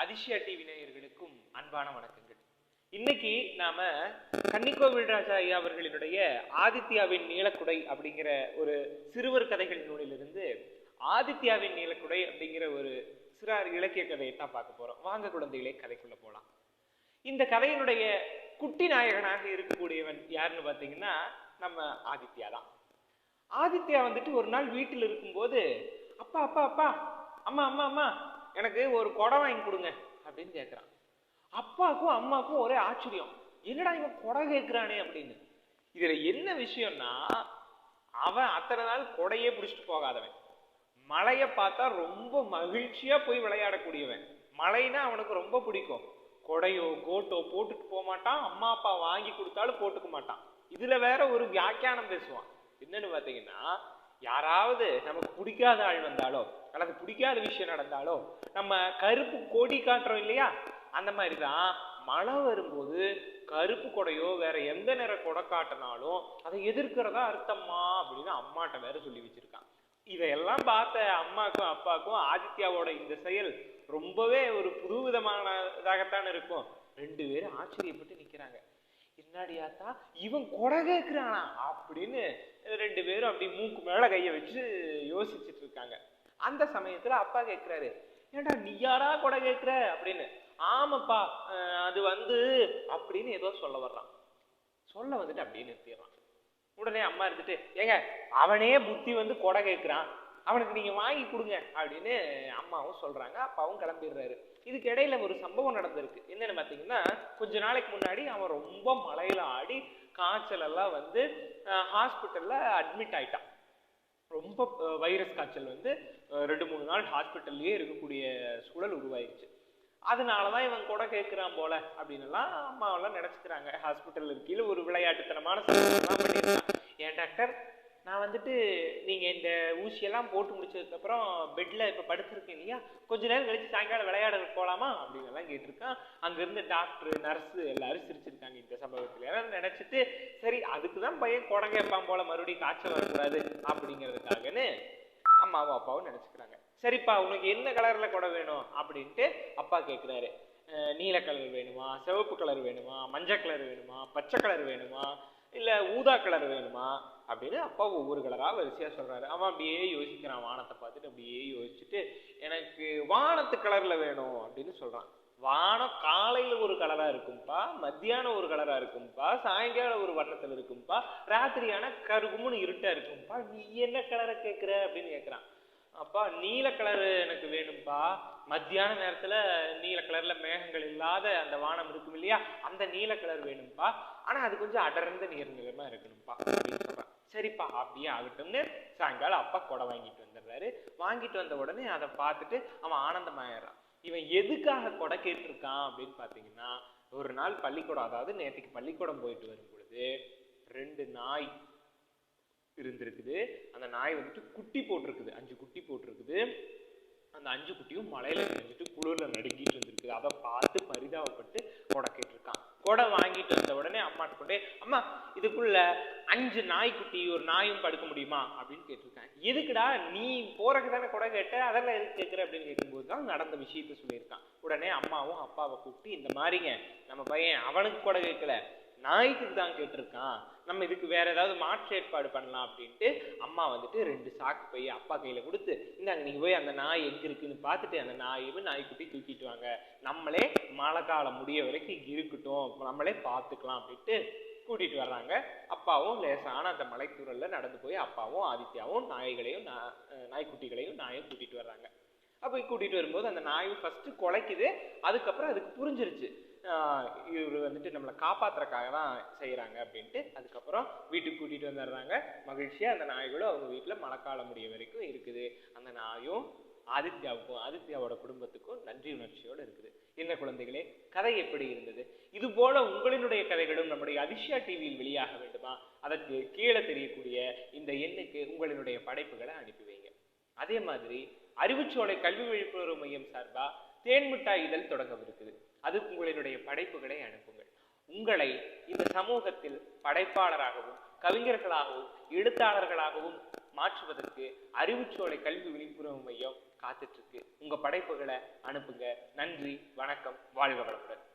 Athisaya TV நேயர்களுக்கும் அன்பான வணக்கங்கள். இன்னைக்கு நாம கன்னிக்கோவில் ராஜா ஐயா அவர்களினுடைய ஆதித்யாவின் நீலக்குடை அப்படிங்கிற ஒரு சிறுவர் கதைகள் நூலிலிருந்து ஆதித்யாவின் நீலக்குடை அப்படிங்கிற ஒரு சிறார் இலக்கிய கதையை தான் பார்க்க போறோம். வாங்க குழந்தைகளே கதைக்குள்ள போலாம். இந்த கதையினுடைய குட்டி நாயகனாக இருக்கக்கூடியவன் யாருன்னு பார்த்தீங்கன்னா நம்ம ஆதித்யா தான். ஆதித்யா வந்துட்டு ஒரு நாள் வீட்டில் இருக்கும்போது அப்பா அப்பா அப்பா அம்மா அம்மா அம்மா எனக்கு ஒரு குடம் வாங்கி கொடுங்க அப்படின்னு கேட்குறான். அப்பாவுக்கும் அம்மாவுக்கும் ஒரே ஆச்சரியம். என்னடா இவன் குடம் கேட்குறானே? அப்படின்னு. இதில் என்ன விஷயம்னா அவன் அத்தனை நாள் கொடையே பிடிச்சிட்டு போகாதவன். மலையை பார்த்தா ரொம்ப மகிழ்ச்சியாக போய் விளையாடக்கூடியவன். மலைன்னா அவனுக்கு ரொம்ப பிடிக்கும். கொடையோ கோட்டோ போட்டுட்டு போக மாட்டான். அம்மா அப்பா வாங்கி கொடுத்தாலும் போட்டுக்க மாட்டான். இதுல வேற ஒரு வியாக்கியானம் பேசுவான். என்னன்னு பாத்தீங்கன்னா யாராவது நமக்கு பிடிக்காத ஆள் வந்தாலோ அல்லது பிடிக்காத விஷயம் நடந்தாலோ நம்ம கருப்பு கொடி காட்டுறோம் இல்லையா? அந்த மாதிரி தான் மழை வரும்போது கருப்பு கொடையோ வேற எந்த நிற கொடை காட்டினாலும் அதை எதிர்க்கிறதா அர்த்தமா அப்படின்னு அம்மாட்ட வேற சொல்லி வச்சிருக்கான். இதையெல்லாம் பார்த்த அம்மாக்கும் அப்பாவுக்கும் ஆதித்யாவோட இந்த செயல் ரொம்பவே ஒரு புதுவிதமானதாகத்தான் இருக்கும். ரெண்டு பேரும் ஆச்சரியப்பட்டு நிற்கிறாங்க என்னடியாத்தா இவன் கொடை கேட்கிறானா அப்படின்னு ரெண்டு பேரும் அப்படி மூக்கு மேலே கையை வச்சு யோசிச்சுட்டு இருக்காங்க. அந்த சமயத்தில் அப்பா கேட்குறாரு ஏன்டா நீ யாரா கொடை கேட்குற அப்படின்னு. ஆமாப்பா அது வந்து அப்படின்னு ஏதோ சொல்ல வர்றான். சொல்ல வந்துட்டு அப்படியே நிறுத்திடுறான். உடனே அம்மா இருந்துட்டு ஏங்க அவனே புத்தி வந்து கொடை கேட்குறான் அவனுக்கு நீங்கள் வாங்கி கொடுங்க அப்படின்னு அம்மாவும் சொல்கிறாங்க அப்பாவும் கிளம்பிடுறாரு. இதுக்கு இடையில ஒரு சம்பவம் நடந்திருக்கு. என்னென்னு பார்த்தீங்கன்னா கொஞ்ச நாளைக்கு முன்னாடி அவன் ரொம்ப மழையில் ஆடி காய்ச்சல் எல்லாம் வந்து ஹாஸ்பிட்டலில் அட்மிட் ஆயிட்டான். ரொம்ப வைரஸ் காய்ச்சல் வந்து ரெண்டு மூணு நாள் ஹாஸ்பிட்டல்லையே இருக்கக்கூடிய சூழல் உருவாயிருச்சு. அதனாலதான் இவன் கூட கேட்குறான் போல அப்படின்லாம் அம்மாவெல்லாம் நினச்சிக்கிறாங்க. ஹாஸ்பிட்டலில் கீழே ஒரு விளையாட்டுத்தனமான சம்பவம்லாம் பண்ணியிருக்கான். ஏன் டாக்டர் நான் வந்துட்டு நீங்கள் இந்த ஊசியெல்லாம் போட்டு முடிச்சதுக்கப்புறம் பெட்டில் இப்போ படுத்துருக்கேன் இல்லையா? கொஞ்ச நேரம் கழிச்சு சாயங்காலம் விளையாட போகலாமா அப்படின்னெல்லாம் கேட்டிருக்கான். அங்கேருந்து டாக்டர் நர்ஸு எல்லாரும் சிரிச்சிருக்காங்க இந்த சம்பவத்தில். எல்லாம் நினச்சிட்டு சரி அதுக்கு தான் பையன் குடம் கேட்பான் போல மறுபடியும் காய்ச்சல் வரக்கூடாது அப்படிங்கிறதுக்காகன்னு அம்மாவும் அப்பாவும் நினச்சிக்கிறாங்க. சரிப்பா உனக்கு என்ன கலரில் குடம் வேணும்? அப்படின்ட்டு அப்பா கேட்குறாரு நீல கலர் வேணுமா? சிவப்பு கலர் வேணுமா? மஞ்சள் கலர் வேணுமா? பச்சை கலர் வேணுமா? இல்லை ஊதா கலர் வேணுமா? அப்படின்னு அப்பா ஒவ்வொரு கலராக வரிசையாக சொல்கிறாரு அவன் அப்படியே யோசிக்கிறான் வானத்தை பார்த்துட்டு அப்படியே யோசிச்சுட்டு எனக்கு வானத்து கலரில் வேணும் அப்படின்னு சொல்கிறான் வானம் காலையில் ஒரு கலராக இருக்கும்பா மத்தியானம் ஒரு கலராக இருக்கும்பா சாயங்காலம் ஒரு வட்டத்தில் இருக்கும்பா ராத்திரியான கருகுமுன்னு இருட்டாக இருக்கும்பா. நீ என்ன கலரை கேட்குற அப்படின்னு கேட்குறான் அப்பா நீல கலர் எனக்கு வேணும்பா. மத்தியான நேரத்துல நீல கலர்ல மேகங்கள் இல்லாத அந்த வானம் இருக்கும் இல்லையா? அந்த நீல கலர் வேணும்பா. ஆனா அது கொஞ்சம் அடர்ந்த நீர் நிலமா இருக்கணும்பா அப்படின்னு சொல்றான் சரிப்பா அப்படியே ஆகட்டும்னு சாயங்காலம் அப்பா கொடை வாங்கிட்டு வந்துடுறாரு. வாங்கிட்டு வந்த உடனே அதை பார்த்துட்டு அவன் ஆனந்தமாயிடுறான். இவன் எதுக்காக கொடை கேட்டிருக்கான் அப்படின்னு பார்த்தீங்கன்னா ஒரு நாள் பள்ளிக்கூடம் அதாவது நேற்றுக்கு பள்ளிக்கூடம் போயிட்டு வரும் பொழுது ரெண்டு நாய் இருந்திருக்குது. அந்த நாய் வந்துட்டு குட்டி போட்டிருக்குது. அஞ்சு குட்டி போட்டிருக்குது. அந்த அஞ்சு குட்டியும் மலையில நினைஞ்சிட்டு குளிர்ல நடுங்கிட்டு இருந்திருக்குது. அதை பார்த்து பரிதாபப்பட்டு கொடை கேட்டிருக்கான். கொடை வாங்கிட்டு வந்த உடனே அம்மாட்ட கொண்டே அம்மா இதுக்குள்ள அஞ்சு நாய்க்குட்டி ஒரு நாயும் படுக்க முடியுமா? அப்படின்னு கேட்டிருக்கான். எதுக்குடா? நீ போறக்கு தானே கொடை கேட்ட? அதெல்லாம் எதுக்கு கேட்குற? அப்படின்னு கேட்கும்போது தான் நடந்த விஷயத்த சொல்லியிருக்கான். உடனே அம்மாவும் அப்பாவை கூப்பிட்டு இந்த மாதிரிங்க நம்ம பையன் அவனுக்கு கொடை கேட்கல. நாய்க்கு தான் கேட்டிருக்கான். நம்ம இதுக்கு வேற ஏதாவது மாற்று ஏற்பாடு பண்ணலாம் அப்படின்ட்டு அம்மா வந்துட்டு ரெண்டு சாக்கு போய் அப்பா கையில கொடுத்து இந்தாங்க நீங்க போய் அந்த நாய் எங்க இருக்குன்னு பார்த்துட்டு அந்த நாயும் நாய்க்குட்டி தூக்கிட்டு வாங்க. நம்மளே மழை காலம் முடிய வரைக்கும் இங்க இருக்கட்டும். நம்மளே பார்த்துக்கலாம் அப்படின்ட்டு கூட்டிட்டு வர்றாங்க. அப்பாவும் லேசான அந்த மலைத்தூரல்ல நடந்து போய் அப்பாவும் ஆதித்யாவும் நாய்களையும் நா- நாய்க்குட்டிகளையும் நாயும் கூட்டிட்டு வர்றாங்க. அப்போ கூட்டிகிட்டு வரும்போது அந்த நாயும் ஃபஸ்ட்டு குலைக்குது அதுக்கப்புறம் அதுக்கு புரிஞ்சிருச்சு. இவர் வந்துட்டு நம்மளை காப்பாத்துறதுக்காக தான் செய்கிறாங்க அப்படின்ட்டு அதுக்கப்புறம் வீட்டுக்கு கூட்டிகிட்டு வந்துடுறாங்க மகிழ்ச்சியாக அந்த நாய்களும் அவங்க வீட்டில் மழைக்காலம் முடிய வரைக்கும் இருக்குது. அந்த நாயும் ஆதித்யாவுக்கும் ஆதித்யாவோட குடும்பத்துக்கும் நன்றி உணர்ச்சியோடு இருக்குது. என்ன குழந்தைகளே கதை எப்படி இருந்தது? இது போல உங்களினுடைய கதைகளும் நம்முடைய அதிர்ஷ்யா டிவியில் வெளியாக வேண்டுமா? அதற்கு கீழே தெரியக்கூடிய இந்த எண்ணுக்கு உங்களினுடைய படைப்புகளை அனுப்பி வைங்க. அதே மாதிரி அறிவுச்சோலை கல்வி விழிப்புணர்வு மையம் சார்பா தேன்மிட்டாய் இதழ் தொடங்கவிருக்குது. அது உங்களினுடைய படைப்புகளை அனுப்புங்கள். உங்களை இந்த சமூகத்தில் படைப்பாளராகவும் கவிஞர்களாகவும் எழுத்தாளர்களாகவும் மாற்றுவதற்கு அறிவுச்சோலை கல்வி விழிப்புணர்வு மையம் காத்துட்டு இருக்கு. உங்க படைப்புகளை அனுப்புங்க. நன்றி வணக்கம் வாழ்க வளமுடன்.